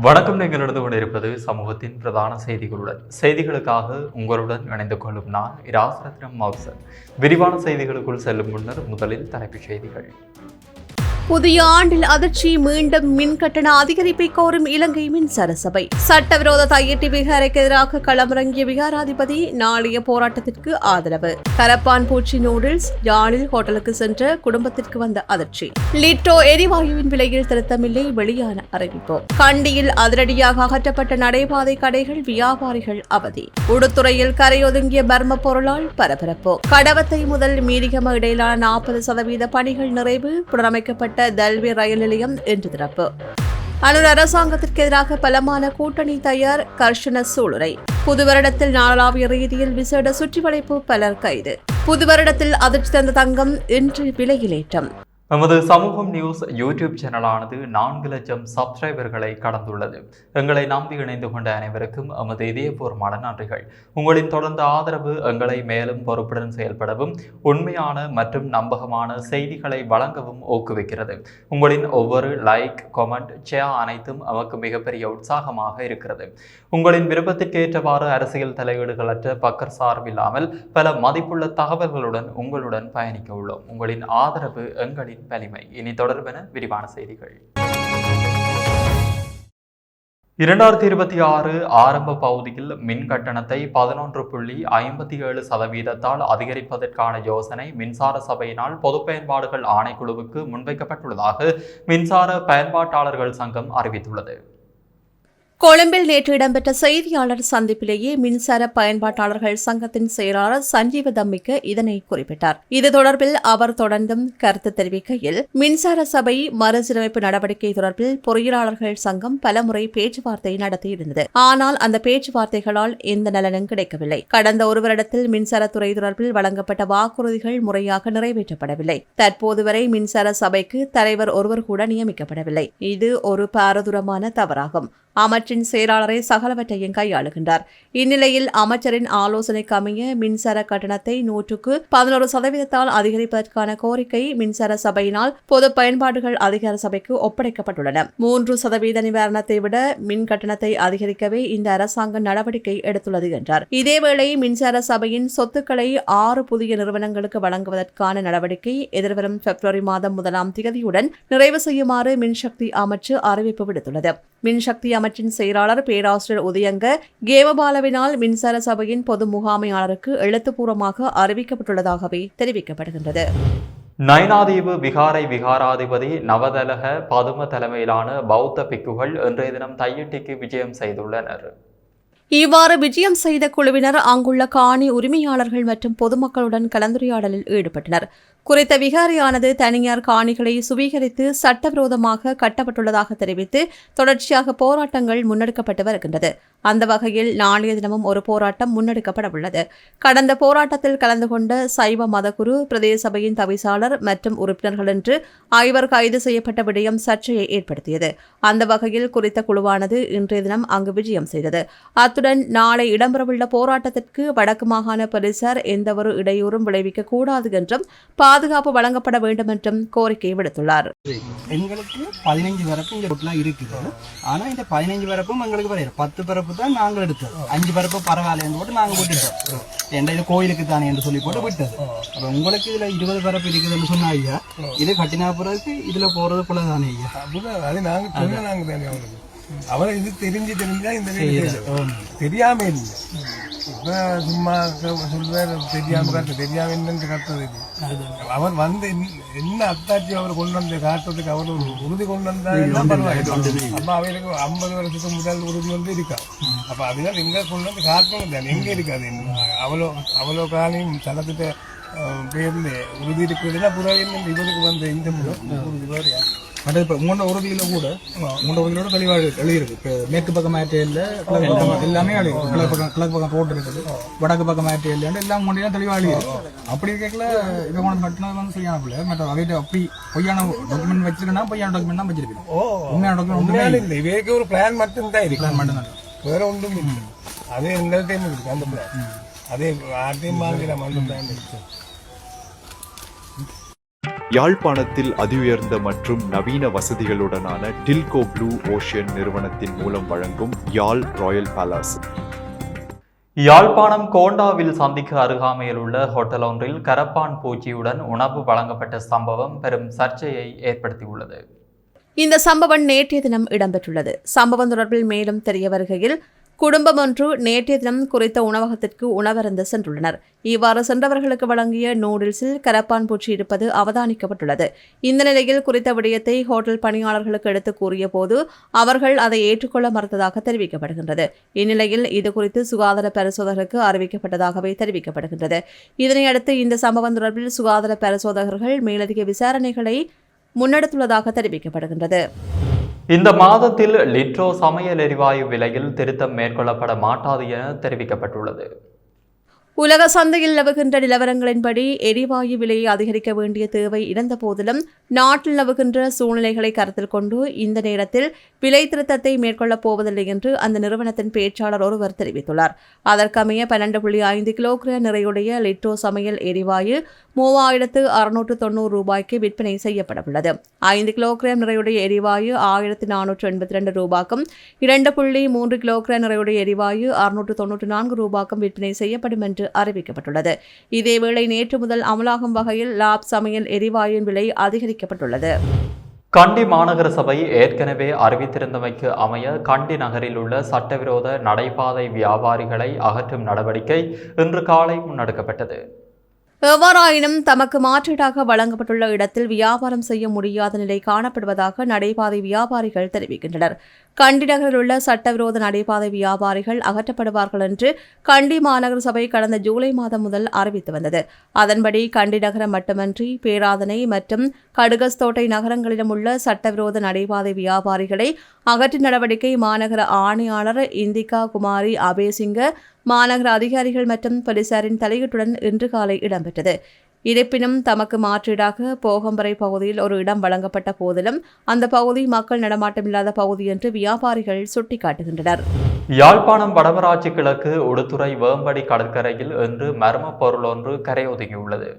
வணக்கம். நீங்கள் நடந்து கொண்டிருப்பது சமூகத்தின் பிரதான செய்திகளுடன். செய்திகளுக்காக உங்களுடன் இணைந்து கொள்ளும் நான் இராசரத்னம் மௌசன் விரிவான செய்திகளுக்குள் செல்லும் முன்னர் முதலில் தலைப்புச் செய்திகள். புதிய ஆண்டில் அதிர்ச்சி மீண்டும் மின் கட்டண அதிகரிப்பை கோரும் இலங்கை மின்சார சபை. சட்டவிரோத தையட்டி விகாரைக்கு எதிராக களமிறங்கிய விகாராதிபதி நாளைய போராட்டத்திற்கு ஆதரவு. கரப்பான் பூச்சி நூடுல்ஸ் யாழில் ஹோட்டலுக்கு சென்ற குடும்பத்திற்கு வந்த அதிர்ச்சி. லிட்டோ எரிவாயுவின் விலையில் திருத்தமில்லை வெளியான அறிவிப்பு. கண்டியில் அதிரடியாக அகற்றப்பட்ட நடைபாதை கடைகள் வியாபாரிகள் அவதி. உடுத்துறையில் கரையொதுங்கிய பர்ம பொருளால் பரபரப்பு. கடவத்தை முதல் மீரிகம இடையிலான நாற்பது சதவீத பணிகள் நிறைவு புனரமைக்கப்பட்ட தல்வி ரயில் நிலையம் இன்று திறப்பு. அனூர் அரசாங்கத்திற்கு எதிராக பலமான கூட்டணி தயார் கர்ஷன சூளுரை. புது வருடத்தில் நாளாவிய ரீதியில் விசேட சுற்றிவளைப்பு பலர் கைது. புது வருடத்தில் அதிர்ச்சி தந்த தங்கம் இன்று விலையிலேற்றம் நமது சமூகம் நியூஸ் யூடியூப் சேனலானது நான்கு லட்சம் சப்ஸ்கிரைபர்களை கடந்துள்ளது. எங்களை நம்பி இணைந்து கொண்ட அனைவருக்கும் எமது இதயபூர்வமான நன்றிகள். உங்களின் தொடர்ந்த ஆதரவு எங்களை மேலும் பொறுப்புடன் செயல்படவும் உண்மையான மற்றும் நம்பகமான செய்திகளை வழங்கவும் ஊக்குவிக்கிறது. உங்களின் ஒவ்வொரு லைக் கொமெண்ட் ஷேர் அனைத்தும் நமக்கு மிகப்பெரிய உற்சாகமாக இருக்கிறது. உங்களின் விருப்பத்திற்கேற்றவாறு அரசியல் தலையீடுகளற்ற பக்கர் சார்பில்லாமல் பல மதிப்புள்ள தகவல்களுடன் உங்களுடன் பயணிக்க உள்ளோம். உங்களின் ஆதரவு எங்களின் வலிமை. இனி தொடர்பென விரிவான செய்திகள். இரண்டாயிரத்தி இருபத்தி ஆறு ஆரம்ப பகுதியில் மின் கட்டணத்தை பதினொன்று புள்ளி ஐம்பத்தி ஏழு சதவீதத்தால் அதிகரிப்பதற்கான யோசனை மின்சார சபையினால் பொது பயன்பாடுகள் ஆணைக்குழுவுக்கு முன்வைக்கப்பட்டுள்ளதாக மின்சார பயன்பாட்டாளர்கள் சங்கம் அறிவித்துள்ளது. கொழும்பில் நேற்று இடம்பெற்ற செய்தியாளர் சந்திப்பிலேயே மின்சார பயன்பாட்டாளர்கள் சங்கத்தின் செயலாளர் சஞ்சீவ தம்மிக்க இதனை குறிப்பிட்டார். இது தொடர்பில் அவர் தொடர்ந்தும் கருத்து தெரிவிக்கையில் மின்சார சபை மறுசீரமைப்பு நடவடிக்கை தொடர்பில் பொறியியலாளர்கள் சங்கம் பலமுறை பேச்சுவார்த்தை நடத்தியிருந்தது. ஆனால் அந்த பேச்சுவார்த்தைகளால் எந்த நலனும் கிடைக்கவில்லை. கடந்த ஒரு வருடத்தில் மின்சாரத்துறை தொடர்பில் வழங்கப்பட்ட வாக்குறுதிகள் முறையாக நிறைவேற்றப்படவில்லை. தற்போது வரை மின்சார சபைக்கு தலைவர் ஒருவர் கூட நியமிக்கப்படவில்லை. இது ஒரு பாரதூரமான தவறாகும். அமைச்சின் செயலாளரை சகலவற்றையும் கையாளுகின்றார். இந்நிலையில் அமைச்சரின் ஆலோசனைக்கு அமைய மின்சார கட்டணத்தை நூற்றுக்கு பதினோரு சதவீதத்தால் அதிகரிப்பதற்கான கோரிக்கை மின்சார சபையினால் பொது பயன்பாடுகள் அதிகார சபைக்கு ஒப்படைக்கப்பட்டுள்ளன. மூன்று சதவீத நிவாரணத்தை விட மின் கட்டணத்தை அதிகரிக்கவே இந்த அரசாங்கம் நடவடிக்கை எடுத்துள்ளது என்றார். இதேவேளை மின்சார சபையின் சொத்துக்களை ஆறு புதிய நிறுவனங்களுக்கு வழங்குவதற்கான நடவடிக்கை எதிர்வரும் பிப்ரவரி மாதம் முதலாம் திகதியுடன் நிறைவு செய்யுமாறு மின்சக்தி அமைச்சு அறிவிப்பு விடுத்துள்ளது. மின்சக்தி அமைச்சின் செயலாளர் பேராசிரியர் உதயங்க கேமபாலவினால் மின்சார சபையின் பொது முகாமையாளருக்கு எழுத்துப்பூர்வமாக அறிவிக்கப்பட்டுள்ளதாகவே தெரிவிக்கப்படுகின்றது. நயனாதீவு விகாரை விகாராதிபதி நவதலக பதும தலைமையிலான பௌத்த பிக்குகள் இன்றைய தினம் தையிட்டிக்கு விஜயம் செய்துள்ளனர். இவ்வாறு விஜயம் செய்த குழுவினர் அங்குள்ள காணி உரிமையாளர்கள் மற்றும் பொதுமக்களுடன் கலந்துரையாடலில் ஈடுபட்டனர். குறித்த விகாரியானது தனியார் காணிகளை சுவீகரித்து சட்டவிரோதமாக கட்டப்பட்டுள்ளதாக தெரிவித்து தொடர்ச்சியாக போராட்டங்கள் முன்னெடுக்கப்பட்டு வருகின்றது. அந்த வகையில் நாளைய தினமும் ஒரு போராட்டம் முன்னெடுக்கப்பட உள்ளது கடந்த போராட்டத்தில் கலந்து கொண்ட சைவ மதகுரு பிரதேச சபையின் தவிசாளர் மற்றும் உறுப்பினர்கள் என்று ஐவர் கைது செய்யப்பட்ட விடயம் சர்ச்சையை ஏற்படுத்தியது. அந்த வகையில் குறித்த குழுவானது இன்றைய தினம் அங்கு விஜயம் செய்தது. அத்துடன் நாளை இடம்பெறவுள்ள போராட்டத்திற்கு வடக்கு மாகாண போலீசார் எந்தவொரு இடையூறும் விளைவிக்க கூடாது என்றும் பாதுகாப்பு வழங்கப்பட வேண்டும் என்றும் கோரிக்கை விடுத்துள்ளார். எங்களுக்கு பதினஞ்சு இருக்குது. ஆனால் இந்த பதினைஞ்சு வரப்பும் எங்களுக்கு பத்து பரப்பு தான் நாங்கள் எடுத்தோம் அஞ்சு பரப்பு பரவாயில்லைன்னு போட்டு நாங்க விட்டுட்டோம் எந்த இது கோயிலுக்கு தானே என்று சொல்லி போட்டு விட்டது. அப்ப உங்களுக்கு இதுல இருபது பரப்பு இருக்குதுன்னு சொன்னா ஐயா இது கட்டினா பிறகு இதுல போறது போல தானே ஐயா? அது நாங்க சொன்ன நாங்க தானே அவனுக்கு அவரை இது தெரிஞ்சு தெரிஞ்சா இந்த. தெரியாம இல்லை. இப்ப சும்மா க- சொல்றாரு தெரியாம காட்டு தெரியாம என்னன்னு கட்டுறது இது. அவர் வந்து என்ன- என்ன அத்தாட்சி அவர் கொண்டு வந்து காட்டுறதுக்கு அவர் ஒரு உறுதி கொண்டு வந்தா பரவாயில்லை அப்ப அவருக்கு ஐம்பது வருஷத்துக்கு முதல் உறுதி வந்து இருக்கா அப்ப அதனால எங்க கொண்டு வந்து காட்டணும் தானே எங்க இருக்காது அவ்வளோ அவ்வளோ காலையும் தளத்திட்ட பேர்ல உறுதி இருக்குதுன்னா புறாக இவருக்கு வந்த இந்த உறுதி பட் இப்போ உங்களோட உறுதியில கூட உங்களோட உறுதியோட தெளிவாக எழுதியிருக்கு. இப்போ மேற்கு பக்கம் பக்கம் எல்லாமே. எழுதிருக்கு கிழக்கு பக்கம் கிழக்கு பக்கம் ரோடு இருக்குது. வடக்கு பக்கம் மேட்டையில் எல்லாம் முன்னாடி தெளிவாக எழுதியிருக்கு. அப்படி இருக்கல இதை கொண்டு கட்டினது வந்து சரியான பிள்ளை. மற்ற வகைட்டு அப்படி பொய்யான டாக்குமெண்ட் வச்சிருக்கா பொய்யான டாக்குமெண்ட் தான் வச்சிருக்கேன் ஓ. உண்மையான டாக்குமெண்ட் உண்மையான இல்லை. இவைக்கு ஒரு பிளான் மட்டும் தான் இருக்கு மட்டும்தான் வேற ஒன்றும் இல்லை. அதே எந்த டைம் இருக்கு அந்த பிளான் அதே ஆர்டையும் வாங்கிற அந்த பிளான் இருக்கு. யாழ்ப்பாணத்தில் அதிஉயர்ந்த மற்றும் நவீன வசதிகளுடனான டில்கோ ப்ளூ ஓஷியன் நிறுவனத்தின் மூலம் வழங்கும் யாழ் ராயல் பேலஸ். யாழ்ப்பாணம் கோண்டாவில் சந்திக்கு அருகாமையில் உள்ள ஹோட்டல் ஒன்றில் கரப்பான் பூச்சியுடன் உணவு வழங்கப்பட்ட சம்பவம் பெரும் சர்ச்சையை ஏற்படுத்தியுள்ளது. இந்த சம்பவம் நேற்றைய தினம் இடம்பெற்றுள்ளது. சம்பவம் தொடர்பில் மேலும் தெரிய வருகையில் குடும்பம் ஒன்று நேற்றைய தினம் குறித்த உணவகத்திற்கு உணவருந்து சென்றுள்ளனர். இவ்வாறு சென்றவர்களுக்கு வழங்கிய நூடுல்ஸில் கரப்பான் பூச்சி இருப்பது அவதானிக்கப்பட்டுள்ளது. இந்த நிலையில் குறித்த விடயத்தை ஹோட்டல் பணியாளர்களுக்கு எடுத்து கூறிய போது அவர்கள் அதை ஏற்றுக்கொள்ள மறுத்ததாக தெரிவிக்கப்படுகின்றது. இந்நிலையில் இது குறித்து சுகாதார பரிசோதகருக்கு அறிவிக்கப்பட்டதாகவே தெரிவிக்கப்படுகின்றது. இதனையடுத்து இந்த சம்பவம் தொடர்பில் சுகாதார பரிசோதகர்கள் மேலதிக விசாரணைகளை முன்னெடுத்துள்ளதாக தெரிவிக்கப்படுகின்றது. இந்த மாதத்தில் லிட்ரோ சமையல் எரிவாயு விலையில் திருத்தம் மேற்கொள்ளப்பட மாட்டாது என தெரிவிக்கப்பட்டுள்ளது. உலக சந்தையில் நிலவுகின்ற நிலவரங்களின்படி எரிவாயு விலையை அதிகரிக்க வேண்டிய தேவை இருந்த போதிலும் நாட்டில் நிலவுகின்ற சூழ்நிலைகளை கருத்தில் கொண்டு இந்த நேரத்தில் விலை திருத்தத்தை மேற்கொள்ளப் போவதில்லை என்று அந்த நிறுவனத்தின் பேச்சாளர் ஒருவர் தெரிவித்துள்ளார். அதற்கமைய பன்னெண்டு புள்ளி ஐந்து கிலோகிராம் நிறையுடைய லிட்டோ சமையல் எரிவாயு மூவாயிரத்து அறுநூற்று தொண்ணூறு ரூபாய்க்கு விற்பனை செய்யப்படவுள்ளது. ஐந்து கிலோகிராம் நிறையுடைய எரிவாயு ஆயிரத்து நானூற்று எண்பத்தி ரெண்டு ரூபாய்க்கும் இரண்டு புள்ளி மூன்று கிலோகிராம் நிறையுடைய எரிவாயு அறுநூற்று தொன்னூற்று நான்கு ரூபாய்க்கும் விற்பனை செய்யப்படும் என்று அறிவிக்கப்பட்டுள்ளது. இதேவேளை நேற்று முதல் அமலாகும் வகையில் லாப் சமையல் எரிவாயுவின் விலை அதிகரிக்க அதிகரிக்கப்பட்டுள்ளது கண்டி மாநகர சபை ஏற்கனவே அறிவித்திருந்தமைக்கு அமைய கண்டி நகரில் உள்ள சட்டவிரோத நடைபாதை வியாபாரிகளை அகற்றும் நடவடிக்கை இன்று காலை முன்னெடுக்கப்பட்டது. எவ்வாறாயினும் தமக்கு மாற்றீடாக வழங்கப்பட்டுள்ள இடத்தில் வியாபாரம் செய்ய முடியாத நிலை காணப்படுவதாக நடைபாதை வியாபாரிகள் தெரிவிக்கின்றனர். கண்டி நகரில் உள்ள சட்டவிரோத நடைபாதை வியாபாரிகள் அகற்றப்படுவார்கள் என்று கண்டி மாநகர சபை கடந்த ஜூலை மாதம் முதல் அறிவித்து வந்தது. அதன்படி கண்டி நகரம் மட்டுமன்றி பேராதனை மற்றும் கடுகஸ்தோட்டை நகரங்களிலும் உள்ள சட்டவிரோத நடைபாதை வியாபாரிகளை அகற்றும் நடவடிக்கை மாநகர ஆணையாளர் இந்திகா குமாரி அபேசிங்க மாநகர அதிகாரிகள் மற்றும் போலீசாரின் தலையீட்டுடன் இன்று காலை இடம்பெற்றது. இருப்பினும் தமக்கு மாற்றீடாக போகம்பரை பகுதியில் ஒரு இடம் வழங்கப்பட்ட போதிலும் அந்த பகுதி மக்கள் நடமாட்டமில்லாத பகுதி என்று வியாபாரிகள் சுட்டிக்காட்டுகின்றனர். யாழ்ப்பாணம் வடமராட்சி கிழக்கு உடுத்துறை வேம்படி கடற்கரையில் இன்று மர்ம பொருள் ஒன்று கரையொதுங்கியுள்ளது.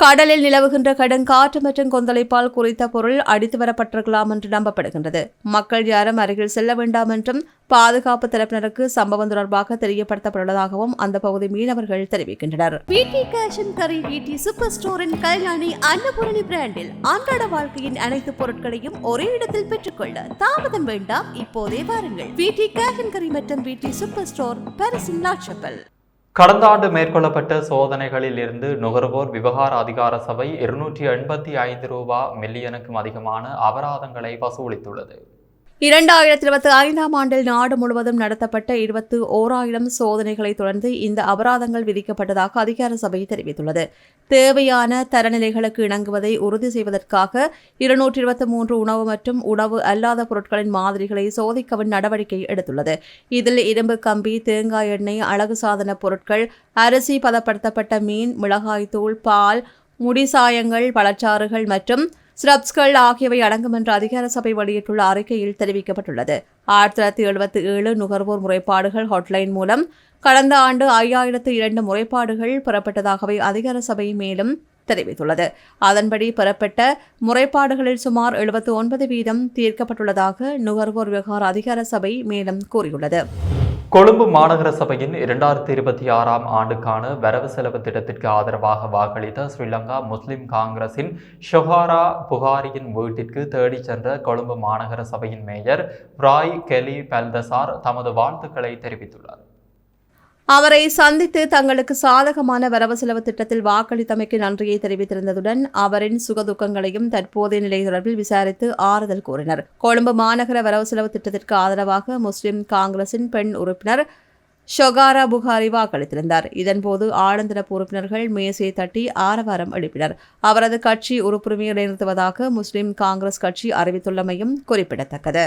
கடலில் நிலவுகின்ற கடுங்காற்று மற்றும் கொந்தளிப்பால் குறித்த பொருள் அடித்து வரப்பட்டிருக்கலாம் என்று நம்பப்படுகின்றது. மக்கள் யாரும் அருகில் செல்ல வேண்டாம் என்றும் பாதுகாப்பு தரப்பினருக்கு சம்பவம் தொடர்பாக தெரியப்படுத்தப்பட்டுள்ளதாகவும் அந்த பகுதி மீனவர்கள் தெரிவிக்கின்றனர். பிடி கேஷன் கரி சூப்பர் ஸ்டோரின் கல்யாணி அன்னபூரணி பிராண்டில் அன்றாட வாழ்க்கையின் அனைத்து பொருட்களையும் ஒரே இடத்தில் பெற்றுக்கொள்ள தாமதம் வேண்டாம். இப்போதே வாருங்கள். பிடி கேஷன் கரி மற்றும் பிடி சூப்பர் ஸ்டோர் பாரிஸின் கடந்த ஆண்டு மேற்கொள்ளப்பட்ட சோதனைகளில் இருந்து நுகர்வோர் விவகார அதிகார சபை இருநூற்றி எண்பத்தி ஐந்து ரூபா மில்லியனுக்கும் அதிகமான அபராதங்களை வசூலித்துள்ளது. இரண்டாயிரத்தி இருபத்தி ஐந்தாம் ஆண்டில் நாடு முழுவதும் நடத்தப்பட்ட இருபத்து ஓராயிரம் சோதனைகளை தொடர்ந்து இந்த அபராதங்கள் விதிக்கப்பட்டதாக அதிகார சபை தெரிவித்துள்ளது. தேவையான தரநிலைகளுக்கு இணங்குவதை உறுதி செய்வதற்காக இருநூற்றி இருபத்தி மூன்று உணவு மற்றும் உணவு அல்லாத பொருட்களின் மாதிரிகளை சோதிக்கவும் நடவடிக்கை எடுத்துள்ளது. இதில் இரும்பு கம்பி தேங்காய் எண்ணெய் அழகு சாதன பொருட்கள் அரிசி பதப்படுத்தப்பட்ட மீன் மிளகாய்த்தூள் பால் முடிசாயங்கள் பழச்சாறுகள் மற்றும் ஸ்ரப்ஸ்கள் ஆகியவை அடங்கும் என்று அதிகார சபை வெளியிட்டுள்ள அறிக்கையில் தெரிவிக்கப்பட்டுள்ளது. ஆயிரத்தி தொள்ளாயிரத்தி எழுபத்தி ஏழு நுகர்வோர் முறைப்பாடுகள் ஹாட்லைன் மூலம் கடந்த ஆண்டு ஐயாயிரத்து இரண்டு முறைப்பாடுகள் பெறப்பட்டதாகவே அதிகார சபை மேலும் தெரிவித்துள்ளது. அதன்படி பெறப்பட்ட முறைப்பாடுகளில் சுமார் எழுபத்து ஒன்பது வீதம் தீர்க்கப்பட்டுள்ளதாக நுகர்வோர் விவகார அதிகார சபை மேலும் கூறியுள்ளது. கொழும்பு மாநகர சபையின் இரண்டாயிரத்தி இருபத்தி ஆறாம் ஆண்டுக்கான வரவு செலவு திட்டத்திற்கு ஆதரவாக வாக்களித்த ஸ்ரீலங்கா முஸ்லிம் காங்கிரசின் ஷொஹாரா புகாரியின் வீட்டிற்கு தேடிச் சென்ற கொழும்பு மாநகர சபையின் மேயர் ராய் கெலி பெல்தசார் தமது வாழ்த்துக்களை தெரிவித்துள்ளார். அவரை சந்தித்து தங்களுக்கு சாதகமான வரவு செலவு திட்டத்தில் வாக்களித்தமைக்கு நன்றியை தெரிவித்திருந்ததுடன் அவரின் சுகதுக்கங்களையும் தற்போதைய நிலை தொடர்பில் விசாரித்து ஆறுதல் கூறினர். கொழும்பு மாநகர வரவு செலவு திட்டத்திற்கு ஆதரவாக முஸ்லிம் காங்கிரசின் பெண் உறுப்பினர் ஷொகாரா புகாரி வாக்களித்திருந்தார். இதன்போது ஆழ்ந்திரப்பு உறுப்பினர்கள் மேசையை தட்டி ஆரவாரம் எழுப்பினர். அவரது கட்சி உறுப்புரிமையை நிறுத்துவதாக முஸ்லிம் காங்கிரஸ் கட்சி அறிவித்துள்ளமையும் குறிப்பிடத்தக்கது.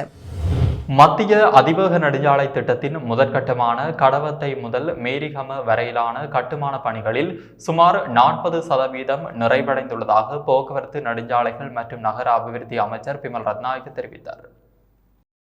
மத்திய அதிவேக நெடுஞ்சாலை திட்டத்தின் முதற்கட்டமான கடவத்தை முதல் மேரிகம வரையிலான கட்டுமான பணிகளில் சுமார் நாற்பது சதவீதம் நிறைவடைந்துள்ளதாக போக்குவரத்து நெடுஞ்சாலைகள் மற்றும் நகர அபிவிருத்தி அமைச்சர் பிமல் ரத்நாயக்க தெரிவித்தார்.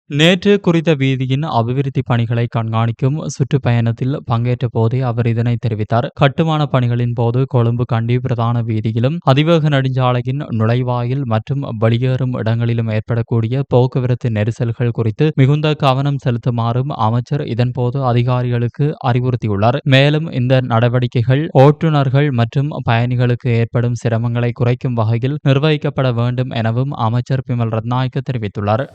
நேற்று குறித்த வீதியின் அபிவிருத்தி பணிகளை கண்காணிக்கும் சுற்றுப்பயணத்தில் பங்கேற்ற போதே அவர் இதனை தெரிவித்தார். கட்டுமான பணிகளின் போது கொழும்பு கண்டி பிரதான வீதியிலும் அதிவேக நெடுஞ்சாலையின் நுழைவாயில் மற்றும் வெளியேறும் இடங்களிலும் ஏற்படக்கூடிய போக்குவரத்து நெரிசல்கள் குறித்து மிகுந்த கவனம் செலுத்துமாறும் அமைச்சர் இதன்போது அதிகாரிகளுக்கு அறிவுறுத்தியுள்ளார். மேலும் இந்த நடவடிக்கைகள் ஓட்டுநர்கள் மற்றும் பயணிகளுக்கு ஏற்படும் சிரமங்களை குறைக்கும் வகையில் நிர்வகிக்கப்பட வேண்டும் எனவும் அமைச்சர் பிமல் ரத்நாயக்க தெரிவித்துள்ளார்.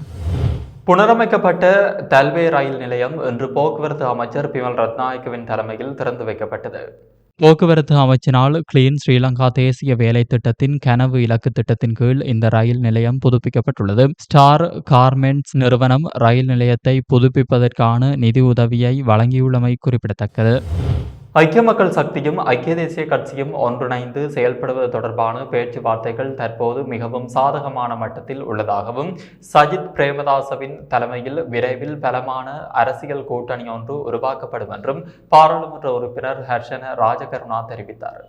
புனரமைக்கப்பட்ட தல்வே ரயில் நிலையம் இன்று போக்குவரத்து அமைச்சர் பிமல் ரத்நாயக்கவின் தலைமையில் திறந்து வைக்கப்பட்டது. போக்குவரத்து அமைச்சினால் கிளீன் ஸ்ரீலங்கா தேசிய வேலை திட்டத்தின் கனவு இலக்கு திட்டத்தின் கீழ் இந்த ரயில் நிலையம் புதுப்பிக்கப்பட்டுள்ளது. ஸ்டார் கார்மெண்ட்ஸ் நிறுவனம் ரயில் நிலையத்தை புதுப்பிப்பதற்கான நிதி உதவியை வழங்கியுள்ளமை குறிப்பிடத்தக்கது. ஐக்கிய மக்கள் சக்தியும் ஐக்கிய தேசிய கட்சியும் ஒன்றிணைந்து செயல்படுவது தொடர்பான பேச்சுவார்த்தைகள் தற்போது மிகவும் சாதகமான மட்டத்தில் உள்ளதாகவும் சஜித் பிரேமதாசவின் தலைமையில் விரைவில் பலமான அரசியல் கூட்டணி ஒன்று உருவாக்கப்படும் என்றும் பாராளுமன்ற உறுப்பினர் ஹர்ஷன ராஜகருணா தெரிவித்தார்.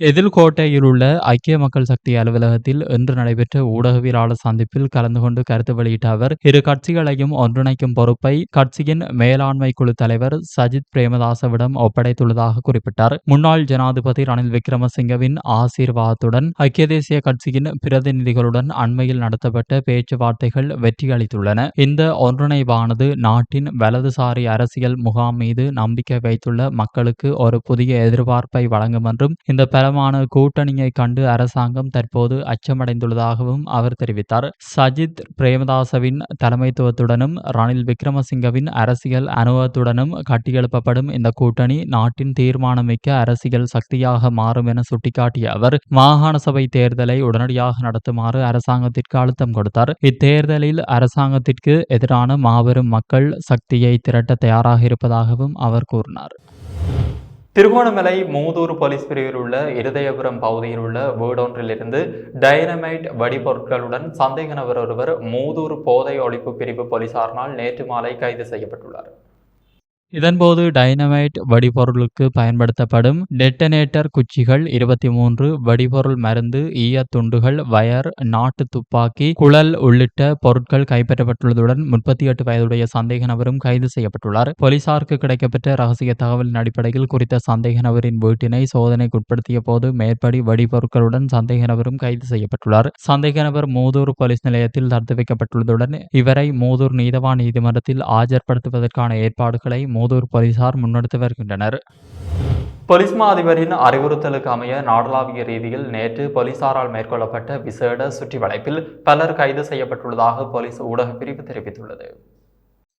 எதிர்கோட்டையில் உள்ள ஐக்கிய மக்கள் சக்தி அலுவலகத்தில் இன்று நடைபெற்ற ஊடகவியலாளர் சந்திப்பில் கலந்து கொண்டு கருத்து வெளியிட்ட அவர் இரு கட்சிகளையும் ஒன்றிணைக்கும் பொறுப்பை கட்சியின் மேலாண்மை குழு தலைவர் சஜித் பிரேமதாசவிடம் ஒப்படைத்துள்ளதாக குறிப்பிட்டார். முன்னாள் ஜனாதிபதி ரணில் விக்ரமசிங்கவின் ஆசீர்வாதத்துடன் ஐக்கிய தேசிய கட்சியின் பிரதிநிதிகளுடன் அண்மையில் நடத்தப்பட்ட பேச்சுவார்த்தைகள் வெற்றியளித்துள்ளன. இந்த ஒன்றிணைவானது நாட்டின் வலதுசாரி அரசியல் முகாம் மீது நம்பிக்கை வைத்துள்ள மக்களுக்கு ஒரு புதிய எதிர்பார்ப்பை வழங்கும் என்றும் இந்த பலமான கூட்டணியை கண்டு அரசாங்கம் தற்போது அச்சமடைந்துள்ளதாகவும் அவர் தெரிவித்தார். சஜித் பிரேமதாசவின் தலைமைத்துவத்துடனும் ரணில் விக்ரமசிங்கவின் அரசியல் அனுபவத்துடனும் கட்டியெழுப்பப்படும் இந்த கூட்டணி நாட்டின் தீர்மானமிக்க அரசியல் சக்தியாக மாறும் என சுட்டிக்காட்டிய அவர் மாகாண சபை தேர்தலை உடனடியாக நடத்துமாறு அரசாங்கத்திற்கு அழுத்தம் கொடுத்தார். இத்தேர்தலில் அரசாங்கத்திற்கு எதிரான மாபெரும் மக்கள் சக்தியை திரட்ட தயாராக இருப்பதாகவும் அவர் கூறினார். திருகோணமலை மூதூர் போலீஸ் பிரிவில் உள்ள இருதயபுரம் பகுதியில் உள்ள வீடொன்றிலிருந்து டைனமைட் வெடிபொருட்களுடன் சந்தேக நபர் ஒருவர் மூதூர் போதை ஒழிப்பு பிரிவு போலீசாரினால் நேற்று மாலை கைது செய்யப்பட்டுள்ளார். இதன்போது டைனமைட் வெடிபொருளுக்கு பயன்படுத்தப்படும் டெட்டனேட்டர் குச்சிகள் இருபத்தி மூன்று வெடிபொருள் மருந்து ஈய துண்டுகள் வயர் நாட்டு துப்பாக்கி குழல் உள்ளிட்ட பொருட்கள் கைப்பற்றப்பட்டுள்ளதுடன் முப்பத்தி எட்டு வயதுடைய சந்தேக நபரும் கைது செய்யப்பட்டுள்ளார். போலீசாருக்கு கிடைக்கப்பெற்ற ரகசிய தகவலின் அடிப்படையில் குறித்த சந்தேக நபரின் வீட்டினை சோதனைக்குட்படுத்திய போது மேற்படி வெடிபொருட்களுடன் சந்தேக நபரும் கைது செய்யப்பட்டுள்ளார். சந்தேக நபர் மூதூர் போலீஸ் நிலையத்தில் தடுத்து வைக்கப்பட்டுள்ளதுடன் இவரை மூதூர் நீதவான் நீதிமன்றத்தில் ஆஜர்படுத்துவதற்கான ஏற்பாடுகளை மோதூர் போலீசார் முன்னெடுத்து வருகின்றனர். போலீஸ் மா அதிபரின் அறிவுறுத்தலுக்கு அமைய நாடளாவிய ரீதியில் நேற்று போலீசாரால் மேற்கொள்ளப்பட்ட விசேட சுற்றி வளைப்பில் பலர் கைது செய்யப்பட்டுள்ளதாக போலீஸ் ஊடக பிரிவு தெரிவித்துள்ளது.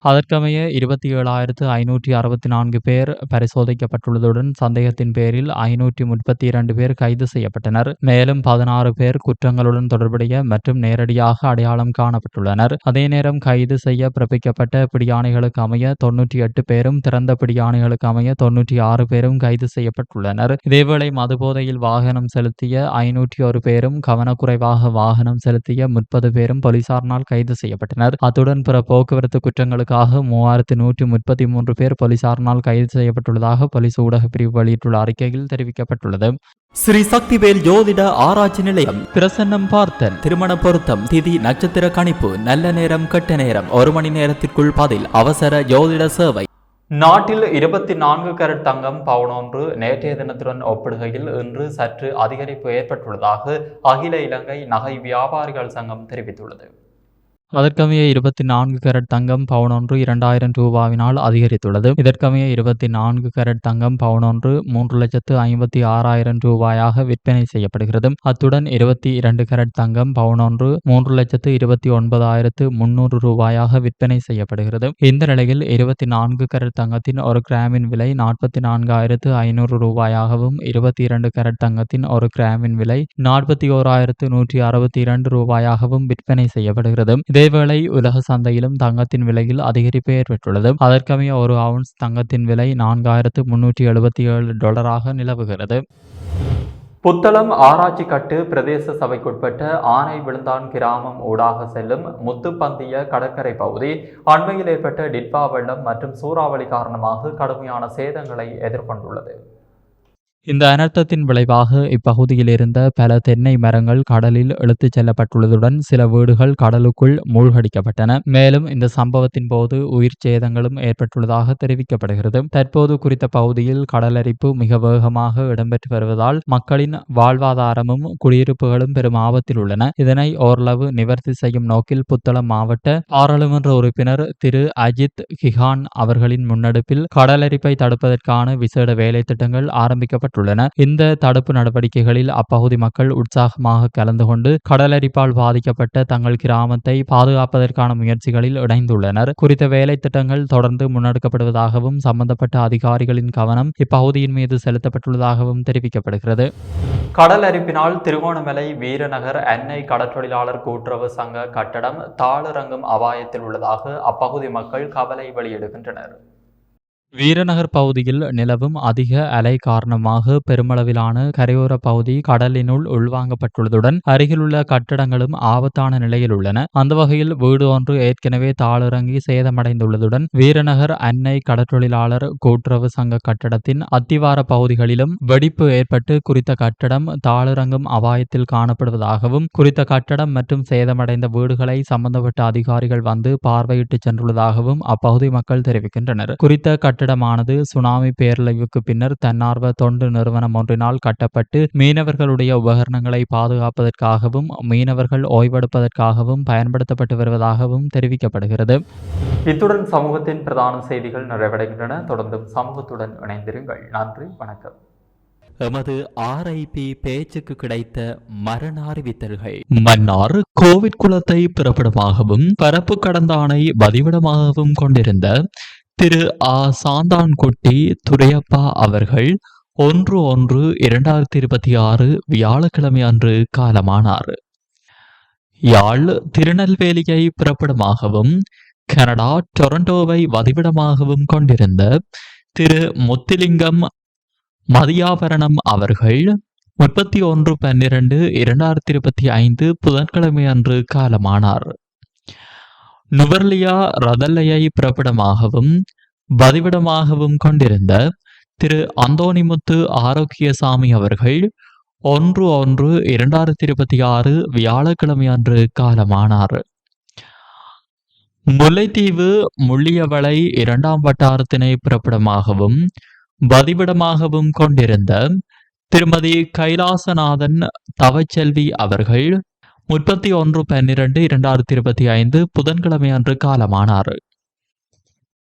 அதற்கமைய இருபத்தி ஏழாயிரத்து ஐநூற்றி அறுபத்தி நான்கு பேர் பரிசோதிக்கப்பட்டுள்ளதுடன் சந்தேகத்தின் பேரில் ஐநூற்றி முப்பத்தி இரண்டு பேர் கைது செய்யப்பட்டனர். மேலும் பதினாறு பேர் குற்றங்களுடன் தொடர்புடைய மற்றும் நேரடியாக அடையாளம் காணப்பட்டுள்ளனர். அதே நேரம் கைது செய்ய பிறப்பிக்கப்பட்ட பிடியாணைகளுக்கு அமைய தொன்னூற்றி எட்டு பேரும் திறந்த பிடியாணைகளுக்கு அமைய தொன்னூற்றி ஆறு பேரும் கைது செய்யப்பட்டுள்ளனர். இதேவேளை மதுபோதையில் வாகனம் செலுத்திய ஐநூற்றி ஒரு பேரும் கவனக்குறைவாக வாகனம் செலுத்திய முப்பது பேரும் போலீசாரினால் கைது செய்யப்பட்டனர். அத்துடன் பிற போக்குவரத்து குற்றங்களுக்கு இதற்காக மூவாயிரத்து நூற்றி முப்பத்தி மூன்று பேர் போலீசாரினால் கைது செய்யப்பட்டுள்ளதாக போலீஸ் ஊடக பிரிவு வெளியிட்டுள்ள அறிக்கையில் தெரிவிக்கப்பட்டுள்ளது. ஸ்ரீ சக்திவேல் ஜோதிட ஆராய்ச்சி நிலையம் பிரசன்னம் பார்த்தன். திருமண பொருத்தம் திதி நட்சத்திர கணிப்பு நல்ல நேரம் கெட்ட நேரம் ஒரு மணி நேரத்திற்குள் பதில் அவசர ஜோதிட சேவை. நாட்டில் இருபத்தி நான்கு கரட் தங்கம் பவுனொன்று நேற்றைய தினத்துடன் ஒப்பிடுகையில் இன்று சற்று அதிகரிப்பு ஏற்பட்டுள்ளதாக அகில இலங்கை நகை வியாபாரிகள் சங்கம் தெரிவித்துள்ளது. அதற்கமைய இருபத்தி நான்கு கரட் தங்கம் பவுனொன்று இரண்டாயிரம் ரூபாவினால் அதிகரித்துள்ளது. இதற்கமைய இருபத்தி நான்கு கரட் தங்கம் பவுனொன்று மூன்று லட்சத்து ஐம்பத்தி ஆறாயிரம் ரூபாயாக விற்பனை செய்யப்படுகிறது. அத்துடன் இருபத்தி இரண்டு கரட் தங்கம் பவுனொன்று மூன்று லட்சத்து இருபத்தி ஒன்பதாயிரத்து முன்னூறு ரூபாயாக விற்பனை செய்யப்படுகிறது. இந்த நிலையில் இருபத்தி நான்கு கரட் தங்கத்தின் ஒரு கிராமின் விலை நாற்பத்தி நான்காயிரத்து ஐநூறு ரூபாயாகவும் இருபத்தி இரண்டு கரட் தங்கத்தின் ஒரு கிராமின் விலை நாற்பத்தி ஓராயிரத்து நூற்றி அறுபத்தி இரண்டு ரூபாயாகவும் விற்பனை செய்யப்படுகிறது. இதேவேளை உலக சந்தையிலும் தங்கத்தின் விலையில் அதிகரிப்பு ஏற்பட்டுள்ளது. அதற்கமைய ஒரு அவுன்ஸ் தங்கத்தின் விலை நான்காயிரத்து முன்னூற்றி எழுபத்தி ஏழு டாலராக நிலவுகிறது. புத்தளம் ஆராய்ச்சி கட்டு பிரதேச சபைக்குட்பட்ட ஆனை விழுந்தான் கிராமம் ஊடாக செல்லும் முத்துப்பந்திய கடற்கரை பகுதி அண்மையில் ஏற்பட்ட டிட்பா வெள்ளம் மற்றும் சூறாவளி காரணமாக கடுமையான சேதங்களை எதிர்கொண்டுள்ளது. இந்த அனர்த்தத்தின் விளைவாக இப்பகுதியில் இருந்த பல தென்னை மரங்கள் கடலில் இழுத்துச் செல்லப்பட்டுள்ளதுடன் சில வீடுகள் கடலுக்குள் மூழ்கடிக்கப்பட்டன. மேலும் இந்த சம்பவத்தின் போது உயிர் சேதங்களும் ஏற்பட்டுள்ளதாக தெரிவிக்கப்படுகிறது. தற்போது குறித்த பகுதியில் கடலரிப்பு மிக வேகமாக இடம்பெற்று வருவதால் மக்களின் வாழ்வாதாரமும் குடியிருப்புகளும் பெரும் ஆபத்தில் உள்ளன. இதனை ஓரளவு நிவர்த்தி செய்யும் நோக்கில் புத்தளம் மாவட்ட பாராளுமன்ற உறுப்பினர் திரு அஜித் கிஹான் அவர்களின் முன்னெடுப்பில் கடலரிப்பை தடுப்பதற்கான விசேட வேலை திட்டங்கள் ஆரம்பிக்கப்பட்டுள்ளன இந்த தடுப்பு நடவடிக்கைகளில் அப்பகுதி மக்கள் உற்சாகமாக கலந்து கொண்டு கடலரிப்பால் பாதிக்கப்பட்ட தங்கள் கிராமத்தை பாதுகாப்பதற்கான முயற்சிகளில் இணைந்துள்ளனர். குறித்த வேலை திட்டங்கள் தொடர்ந்து முன்னெடுக்கப்படுவதாகவும் சம்பந்தப்பட்ட அதிகாரிகளின் கவனம் இப்பகுதியின் மீது செலுத்தப்பட்டுள்ளதாகவும் தெரிவிக்கப்படுகிறது. கடல் அரிப்பினால் திருகோணமலை வீரநகர் அன்னை கடற்றொழிலாளர் கூட்டுறவு சங்க கட்டடம் தாளரங்கும் அபாயத்தில் உள்ளதாக அப்பகுதி மக்கள் கவலை வெளியிடுகின்றனர். வீரநகர் பகுதியில் நிலவும் அதிக அலை காரணமாக பெருமளவிலான கரையோர பகுதி கடலினுள் உள்வாங்கப்பட்டுள்ளதுடன் அருகிலுள்ள கட்டடங்களும் ஆபத்தான நிலையில் உள்ளன. அந்த வகையில் வீடு ஒன்று ஏற்கனவே தாளிறங்கி சேதமடைந்துள்ளதுடன் வீரநகர் அன்னை கடற்றொழிலாளர் கூட்டுறவு சங்க கட்டடத்தின் அத்திவார பகுதிகளிலும் வெடிப்பு ஏற்பட்டு குறித்த கட்டடம் தாளிறங்கும் அபாயத்தில் காணப்படுவதாகவும் குறித்த கட்டடம் மற்றும் சேதமடைந்த வீடுகளை சம்பந்தப்பட்ட அதிகாரிகள் வந்து பார்வையிட்டு சென்றுள்ளதாகவும் அப்பகுதி மக்கள் தெரிவிக்கின்றனர். குறித்த கட்டடமானது சுனாமி பேரழிவுக்கு பின்னர் தன்னார்வ தொண்டு நிறுவனம் ஒன்றினால் கட்டப்பட்டு மீனவர்களுடைய உபகரணங்களை பாதுகாப்பதற்காகவும் மீனவர்கள் ஓய்வெடுப்பதற்காகவும் பயன்படுத்தப்பட்டு வருவதாகவும் தெரிவிக்கப்படுகிறது. இத்துடன் சமூகத்தின் பிரதான செய்திகள் நிறைவடைகின்றன. தொடர்ந்தும் சமூகத்துடன் இணைந்திருங்கள். நன்றி வணக்கம். எமது ஆர்ஐபி பேச்சுக்கு கிடைத்த மரண அறிவித்தல்கள். மன்னார் கோவிட் குளத்தை பிறப்பிடமாகவும் பரப்பு கடந்தானை வதிவிடமாகவும் கொண்டிருந்த திரு ஆ. சாந்தான்குட்டி துரையப்பா அவர்கள் ஒன்று ஒன்று இரண்டாயிரத்தி இருபத்தி ஆறு வியாழக்கிழமை அன்று காலமானார். யாழ் திருநெல்வேலியை பிறப்பிடமாகவும் கனடா டொரண்டோவை வதிவிடமாகவும் கொண்டிருந்த திரு முத்திலிங்கம் மதியாபரணம் அவர்கள் முப்பத்தி ஒன்று பன்னிரண்டு இரண்டாயிரத்தி இருபத்தி ஐந்து புதன்கிழமை அன்று காலமானார். நுவர்லியா ரதல்லையை பிறப்பிடமாகவும் வதிவிடமாகவும் கொண்டிருந்த திரு அந்தோணிமுத்து ஆரோக்கியசாமி அவர்கள் ஒன்று ஒன்று இரண்டாயிரத்தி இருபத்தி ஆறு வியாழக்கிழமை அன்று காலமானார். முல்லைத்தீவு முள்ளியவளை இரண்டாம் வட்டாரத்தினை பிறப்பிடமாகவும் வதிவிடமாகவும் கொண்டிருந்த திருமதி கைலாசநாதன் தவச்செல்வி அவர்கள் முப்பத்தி ஒன்று பன்னிரண்டு இரண்டாயிரத்தி இருபத்தி ஐந்து புதன்கிழமை அன்று காலமானார்.